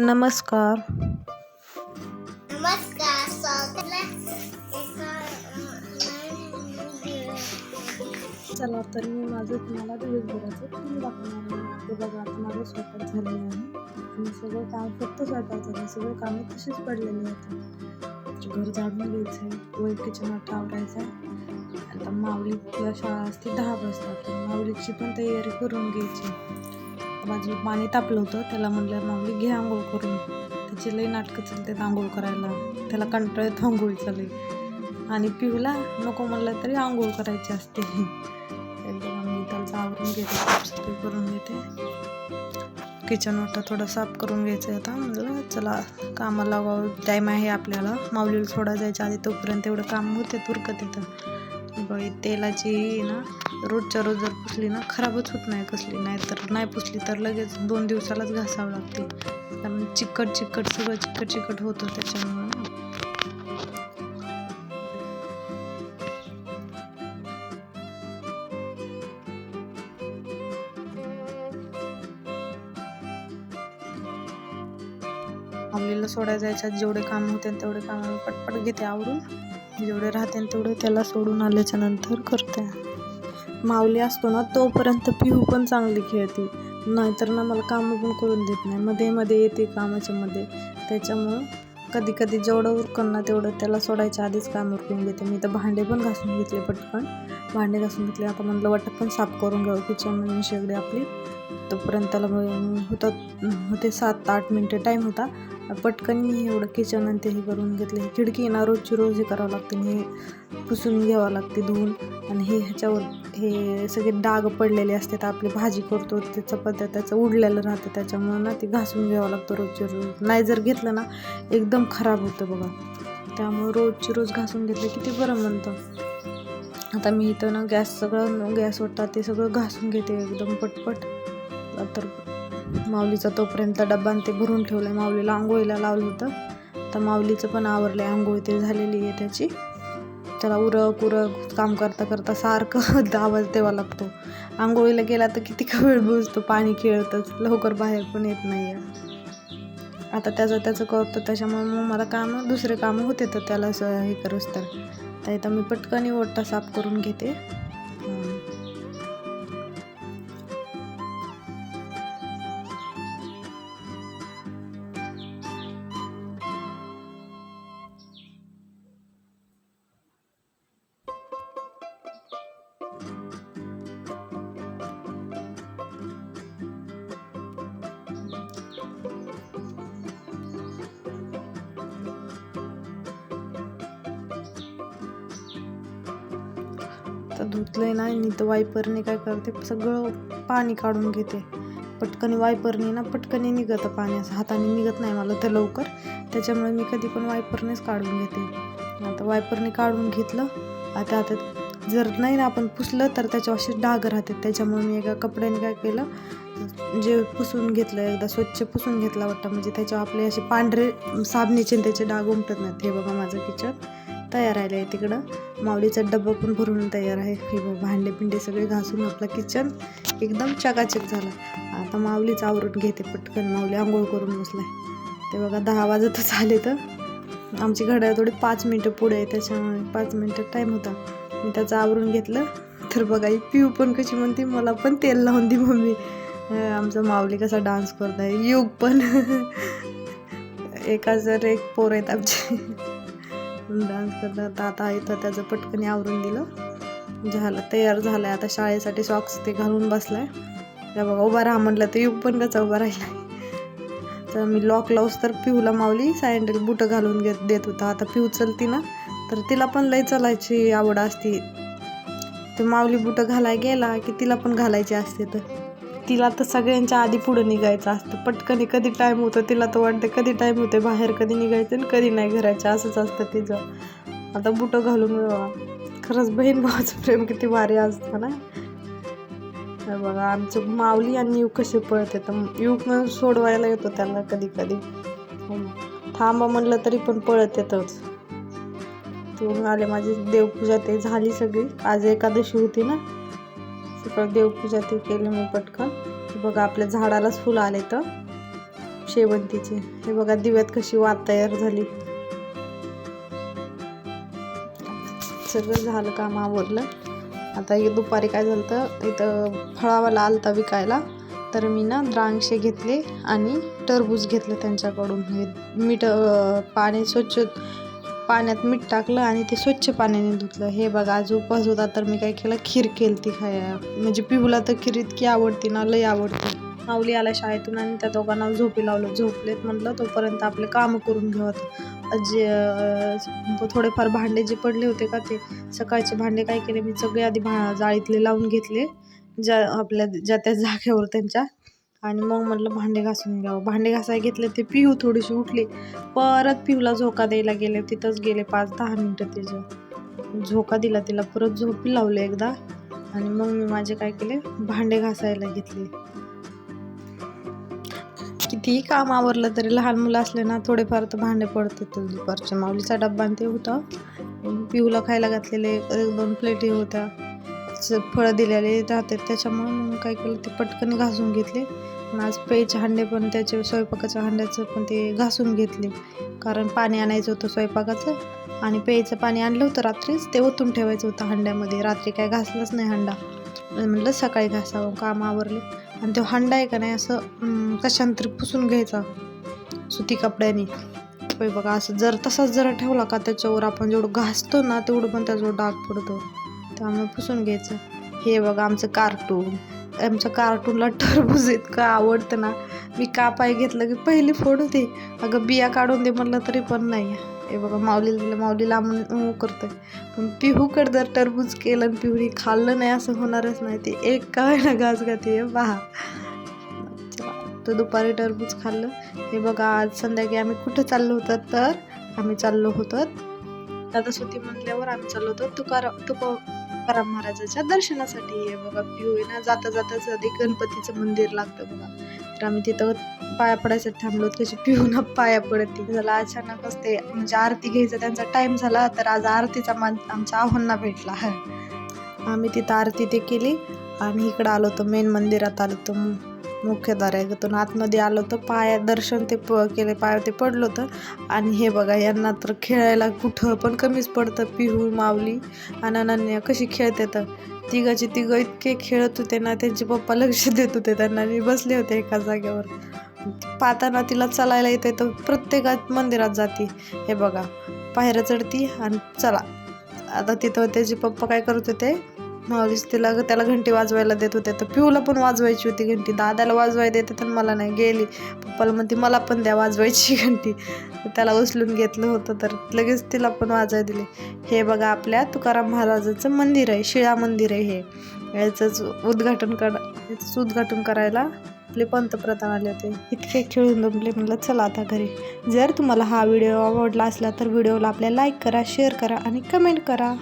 नमस्कार. चला तर मी माझं तुम्हाला दिवसभराचं तीन दाखवणार आहे. ते बघा आता माझं स्वयंपाक झालेलं आहे. आणि सगळं काम फक्त स्वयंपाक झालं. सगळं कामं तशीच पडलेली आहेत. घर झाडून घ्यायचं आहे वर किचन आवरायचं आहे आता माऊलीला शाळा असते दहा वाजता. तर माऊलीची पण तयारी करून घ्यायची. माझी पाणी तापलं होतं त्याला म्हणलं माऊली घे आंघोळ करून. त्याची लई नाटकं चालते आंघोळ करायला. त्याला कंटाळ येतो आंघोळीचा लई. आणि पिऊला नको म्हणलं तरी आंघोळ करायची असते. एकदम मी त्याचं आवरून घेते साफसफाई करून घेते. किचन वाटा थोडा साफ करून घ्यायचं आता. म्हणलं चला कामाला टाईम आहे आपल्याला. माऊलीला सोडा जायच्या आधी तोपर्यंत एवढं काम होते तुरकत तिथं. बघ तेलाची ना रोजच्या रोज जर पुसली ना खराबच होत नाही कसली. नाही तर नाही पुसली तर लगेच दोन दिवसालाच घासावं लागते. कारण चिकट चिकट सगळं चिकट चिकट होतं त्याच्यामुळं. ना. सोडायला जायच्या जेवढे काम होते तेवढे काम पटपट घेते आवरून. जेवढे राहते तेवढे त्याला सोडून आल्याच्यानंतर करते. माऊली असतो ना तोपर्यंत पिहू पण चांगली खेळते. नाहीतर ना मला कामं पण करून देत नाही. मध्ये मध्ये येते कामाच्या मध्ये. त्याच्यामुळं कधी कधी जेवढं उरकन ना तेवढं त्याला सोडायच्या आधीच काम उरकून घेते. मी तर भांडे पण घासून घेतले पटकन. भांडे घासून घेतले. आता म्हटलं वाटत पण साफ करून घ्यावं. किचन शेगडी आपली. तोपर्यंत त्याला होतं होतात होते सात आठ मिनटं. टाईम होता. पटकन मी एवढं किचन आणि ते हे करून घेतले. खिडकी ना रोजची रोज हे करावं लागते हे पुसून घ्यावं लागते धुवून. आणि हे ह्याच्यावर हे सगळे डाग पडलेले असतात आपली भाजी करतो त्याचं पद त्याचं उडलेलं राहतं त्याच्यामुळं ना ते घासून घ्यावं लागतं रोजची रोज. नाही जर घेतलं ना एकदम खराब होतं बघा. त्यामुळं रोजची रोज घासून घेतलं किती बरं म्हणतं. आता मी इथं ना गॅस सगळं गॅस वाटतात ते सगळं घासून घेते एकदम पटपट. तर माऊलीचा तोपर्यंत डब्बा आणि ते भरून ठेवलं आहे माऊलीला आंघोळीला लावलं होतं. तर माऊलीचं पण आवरलं आहे आंघोळी ते झालेली आहे त्याची. त्याला उरक उरक काम करता करता सारखं आवाज द्यावा लागतो. आंघोळीला गेला तर किती का वेळ बुजतो? पाणी खेळतच. लवकर बाहेर पण येत नाही आहे आता त्याचं त्याचं करतो त्याच्यामुळे मग मला कामं दुसरे कामं होते तर त्याला असं हे करूस तर तर इथं मी पटकन ओटा साफ करून घेते. आता धुतलंय ना आणि तर वायपरने काय करते? सगळं पाणी काढून घेते. पटकन वायपरने ना पटकन निघतं पाणी. असं हाताने निघत नाही मला तर लवकर. त्याच्यामुळे मी कधी पण वायपरनेच काढून घेते. आता वायपरने काढून घेतलं. आता आता जर नाही ना आपण पुसलं तर त्याच्या असे डाग राहतात. त्याच्यामुळे मी एका कपड्याने काय केलं? जे पुसून घेतलं एकदा स्वच्छ पुसून घेतला वाटतं. म्हणजे त्याच्यावर आपले असे पांढरे साबणीचे त्याचे डाग उमटत नाहीत. हे बघा माझं किचन तयार राहिलं आहे तिकडं. माऊलीचा डब्बा पण भरून तयार आहे. हे भांडे पिंडे सगळे घासून आपलं किचन एकदम चकाचक झालं. आता माऊलीच आवरून घेते पटकन. माऊली आंघोळ करून बसलाय. ते बघा दहा वाजतच आले तर. आमची घड्याळ थोडी पाच मिनटं पुढे आहे त्याच्यामुळे पाच मिनटं टाईम होता. मी त्याचं आवरून घेतलं. तर बघा ही पिऊ पण कशी म्हणते मला पण तेल लावून दे मम्मी. आमचा माऊली कसा डान्स करत आहे युग पण. एका जर एक पोर आहेत आमचे. डान्स करतात. आता इथं त्याचं पटकन आवरून दिलं. झालं तयार झालं आहे आता शाळेसाठी सॉक्स ते घालून बसलाय. त्या बघा उभा राहा म्हटलं तर युग पण कसा उभा राहिला तर मी लॉक लावूस तर पिऊला माऊली. सँडल बुटं घालून घेत देत होता. आता पिऊ चलती ना. तर तिला पण लय चलायची आवड असते. ते माऊली बुटं घालाय गेला की तिला पण घालायची असते तर. तिला तर सगळ्यांच्या आधी पुढं निघायचं असतं. पटकन कधी टाईम होतं तिला तर वाटतं कधी टाईम होते बाहेर कधी निघायचं आणि कधी नाही घरायचं असंच असतं तिचं. आता बुटं घालून खरंच बहीण भावाचं प्रेम किती भारी असतं ना. तर बघा आमचं माऊली आणि युग कसे पळते. तर युग म्हणून सोडवायला येतो त्यांना कधी कधी. थांबा म्हणलं तरी पण पळत येतच. तिकडून आले माझी देवपूजा ते झाली सगळी. आज एकादशी होती ना. तिकडं देवपूजा ते केलं मी पटकन. बघा आपल्या झाडालाच फुलं आले तर शेवंतीचे. हे बघा दिव्यात कशी वात तयार झाली. सगळं झालं काम आवरलं. आता हे दुपारी काय झालं तर इथं फळावाला आलता विकायला. तर मी ना द्राक्षे घेतले आणि टरबूज घेतलं त्यांच्याकडून. हे मीठ पाणी स्वच्छ पाण्यात मीठ टाकलं आणि ते स्वच्छ पाण्याने धुतलं. हे बघा आज उपवास होता तर मी काय केलं? खीर केली ती खाया म्हणजे पिऊला तर खीर इतकी आवडते ना लई आवडते. माऊली आला शाळेतून आणि त्या दोघांना झोपी लावलं. झोपलेत म्हटलं तोपर्यंत आपले कामं करून घेवत. जे थोडेफार भांडे जे पडले होते का ते सकाळचे भांडे काय केले? मी सगळे आधी भा जाळीतले लावून घेतले. ज्या आपल्या ज्या त्या जागेवर त्यांच्या आणि मग म्हटलं भांडे घासून घ्यावं. भांडे घासायला घेतले ते पिहू थोडीशी उठली. परत पिहूला झोका द्यायला गेले तिथंच गेले पाच दहा मिनटं तिचे. झोका दिला तिला परत झोपी लावले एकदा. आणि मग मी माझे काय केले? भांडे घासायला घेतले. कितीही काम आवरलं तरी लहान मुलं असले ना थोडेफार तर भांडे पडतात. दुपारच्या माऊलीचा डब्बा आणि ते होतं. पिऊला खायला घातलेले एक दोन प्लेटी होत्या. च- फळं दिलेले राहतात त्याच्यामुळे मग काय केलं ते पटकन घासून घेतले. पण आज पेच हांडे पण त्याचे स्वयंपाकाच्या हांड्याचं पण ते घासून घेतले. कारण पाणी आणायचं होतं स्वयंपाकाचं आणि पेयचं पाणी आणलं होतं रात्रीच ते ओतून ठेवायचं होतं हांड्यामध्ये. रात्री काय घासलंच नाही हांडा. म्हटलं सकाळी घासावं काम आवरले. आणि तो हांडा आहे का नाही असं कशांतरी पुसून घ्यायचा सुती कपड्याने. बघा असं जर तसाच जर ठेवला का त्याच्यावर आपण जेवढं घासतो ना तेवढं पण त्याच्यावर डाग पडतो. त्यामुळे पुसून घ्यायचं. हे बघा आमचं कार्टून आमच्या कार्टूनला टरबूज इतकं आवडतं ना? मी कापाय घेतलं की पहिली फोड होती अगं बिया काढून दे म्हटलं तरी पण नाही. हे बघा माऊलीला दिलं माऊली लांबून करतं पण पिहूकडे जर टरबूज केलं आणि पिहूने खाल्लं नाही असं होणारच नाही. ते एक काय ना घास गाते पहा. तर दुपारी टरबूज खाल्लं. हे बघा आज संध्याकाळी आम्ही कुठं चाललो होतो तर? आम्ही चाललो होतो. दादा सुती म्हटल्यावर आम्ही चाललो होतो तुकाराम तुकाराम महाराजाच्या दर्शनासाठी आहे बघा. पिऊ आहे ना जाता जाताच आधी गणपतीचं मंदिर लागतं बघा. तर आम्ही तिथं पाया पडायसाठी थांबलो त्याची पिऊ पिऊन पाया पडत. झाला अचानकच ते म्हणजे आरती घ्यायचा त्यांचा टाइम झाला तर आज आरतीचा मान आमच्या आव्हांना भेटला. आम्ही तिथं आरती ते केली आणि इकडं आलो होतो मेन मंदिरात आलो होतो. मुख्य दारातून आतमध्ये आलो होतं. पाया दर्शन ते प केले पाया ते पडलं होतं. आणि हे बघा यांना तर खेळायला कुठं पण कमीच पडतं. पिहू माऊली आणि अनन्या कशी खेळते तर तिघाचे तिघं इतके खेळत होते ना त्यांचे पप्पा लक्ष देत होते. त्यांना मी बसले होते एका जागेवर. पाहताना तिला चालायला येते तर प्रत्येकात मंदिरात जाते. हे बघा पायऱ्या चढती आणि चला. आता तिथं त्याचे पप्पा काय करत होते माऊलीच तिला त्याला घंटी वाजवायला देत होते. तर पिऊला पण वाजवायची होती घंटी. दादाला वाजवाय देते तर मला नाही गेली. पप्पाला म्हणते मला पण द्या वाजवायची घंटी. त्याला उचलून घेतलं होतं तर लगेच तिला पण वाजाय दिले. हे बघा आपल्या तुकाराम महाराजाचं मंदिर आहे शिळा मंदिर आहे हे. याचंच उद्घाटन कर याचंच उद्घाटन करायला आपले पंतप्रधान आले होते. इतके खेळून जमले म्हणलं चला आता घरी. जर तुम्हाला हा व्हिडिओ आवडला असला तर व्हिडिओला आपल्या लाईक करा शेअर करा आणि कमेंट करा.